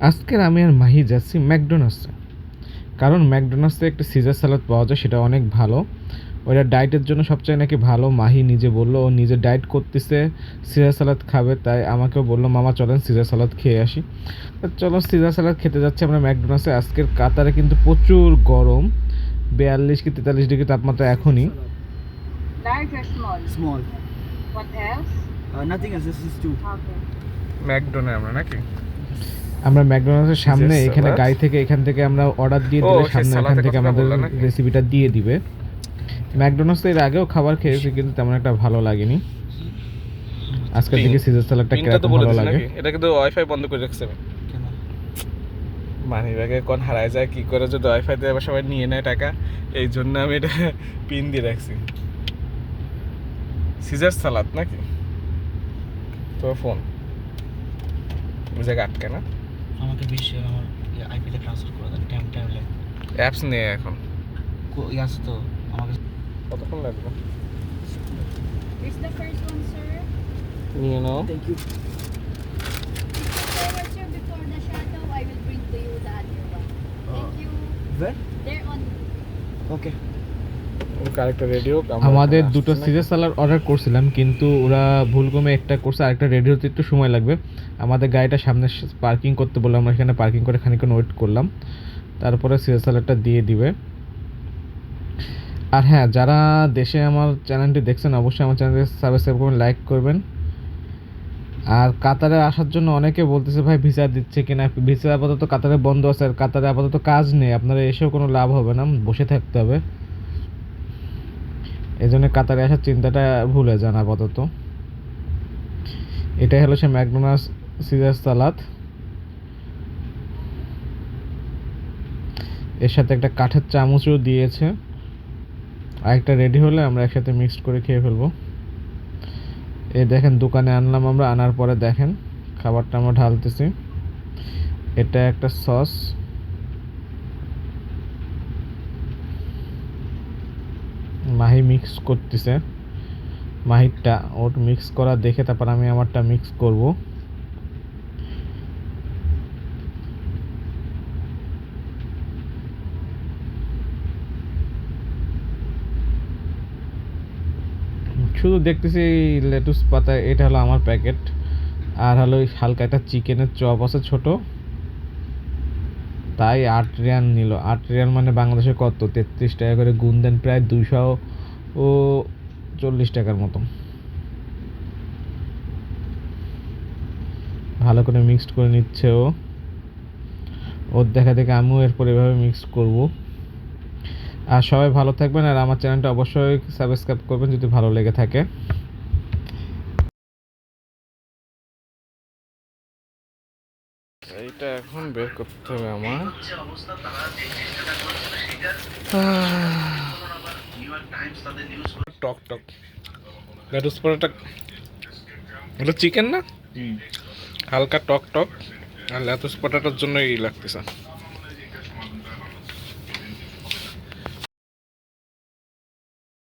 আজকের আমি আর মাহি যাচ্ছি ম্যাকডোনাল্ডসে কারণ ম্যাকডোনাল্ডসে একটা সিজার সালাদ পাওয়া যায় সেটা অনেক ভালো ওটা ডায়েটের জন্য সবচেয়ে নাকি ভালো মাহি নিজে বলল ও নিজে ডায়েট করতেছে সিজার সালাদ খাবে তাই আমাকেও বলল মামা চলেন সিজার সালাদ খেয়ে আসি তো চলো সিজার সালাদ খেতে যাচ্ছি আমরা ম্যাকডোনাল্ডসে আজকের কাতারে কিন্তু প্রচুর গরম বিয়াল্লিশ কি তেতাল্লিশ ডিগ্রি তাপমাত্রা এখনই? Uh, nothing else. This is two. Okay. ম্যাকডোনে আমরা নাকি আমরা ম্যাকডোনাল্ডসের সামনে এখানে? গাড়ি থেকে এখান থেকে আমরা অর্ডার দিয়ে দিলে সামনে এখান থেকে আমাদের রেসিপিটা দিয়ে দিবে। ম্যাকডোনাল্ডস এর আগেও খাবার খেয়েছি কিন্তু তেমন একটা ভালো লাগেনি। আজকের Pink. দিকে সিজার তো বলে ভালো লাগে। এটা কিন্তু ওয়াইফাই বন্ধ করে রাখছে। মানি ব্যাগে কোন হারায় যায় কি করে যদি ওয়াইফাই দিয়ে আবার সবাই নিয়ে নেয় টাকা এই জন্য আমি এটা পিন দিয়ে রাখছি। সিজার সালাদ নাকি? তো ফোন জায়গা আটকে না? আমাকে বেশি আমার আইপিএল এ ট্রান্সফার করে দেন টাইম টাইম লাগে। অ্যাপস নেই এখন। কো ইয়াস তো আমাকে কতক্ষণ লাগবে? Is the first one sir নিও। Now thank you uh, Okay. আমাদের দুটো সিজার সালাড অর্ডার করছিলাম কিন্তু ওরা ভুল কমে একটা করছে আরেকটা রেডি হতে একটু সময় লাগবে। আমাদের গাড়িটা সামনে পার্কিং করতে বললাম আমরা এখানে পার্কিং করে খানিকক্ষণ ওয়েট করলাম। তারপরে সিজার সালাডটা দিয়ে দিবে। আর হ্যাঁ যারা দেশে আমার চ্যানেলটি দেখছেন অবশ্যই আমার চ্যানেলটি সাবস্ক্রাইব করবেন লাইক করবেন। আর কাতারে আসার জন্য অনেকে বলতেছে ভাই ভিসা দিচ্ছে কিনা? ভিসা আপাতত কাতারে বন্ধ আছে আর কাতারে আপাতত কাজ নেই। আপনারা এসেও কোনো লাভ হবে না বসে থাকতে হবে। এই জন্য কাতারে আসার চিন্তাটা ভুলে যান আপাতত। এটাই হলো সে ম্যাকডোনাল্ডস সিজার সালাদ। এর সাথে একটা কাঠের চামচও দিয়েছে। আরেকটা রেডি হলে আমরা একসাথে মিক্সড করে খেয়ে ফেলব। এই দেখেন, দোকানে আনলাম আমরা, আনার পরে দেখেন, খাবারটা আমরা ঢালতেছি। এটা একটা সস। মাহি মিক্স করতেছে। মাহিরটা ওর মিক্স করা দেখে তারপর আমি আমারটা মিক্স করব। শুধু দেখতেছি লেটুস পাতা, এটা হলো আমার প্যাকেট আর হলো হালকা একটা চিকেনের চপ আছে ছোট। তাই আট রিয়াল নিল। আট রিয়াল মানে বাংলাদেশে কত? তেত্রিশ টাকা করে গুণ দেন প্রায় দুশো ও চল্লিশ টাকার মতো। ভালো করে মিক্সড করে নিচ্ছে ও। ওর দেখা দেখে আমিও এরপর এভাবে মিক্স করব। আর সবাই ভালো থাকবেন আর আমার চ্যানেলটা অবশ্যই সাবস্ক্রাইব করবেন যদি ভালো লেগে থাকে। এইটা এখন বের করতে হবে আমার। টক টক। লেটুস পরোটা এটা চিকেন না? হালকা টক টক। আর লেটুস পটাটার জন্য এই লাগতেছে।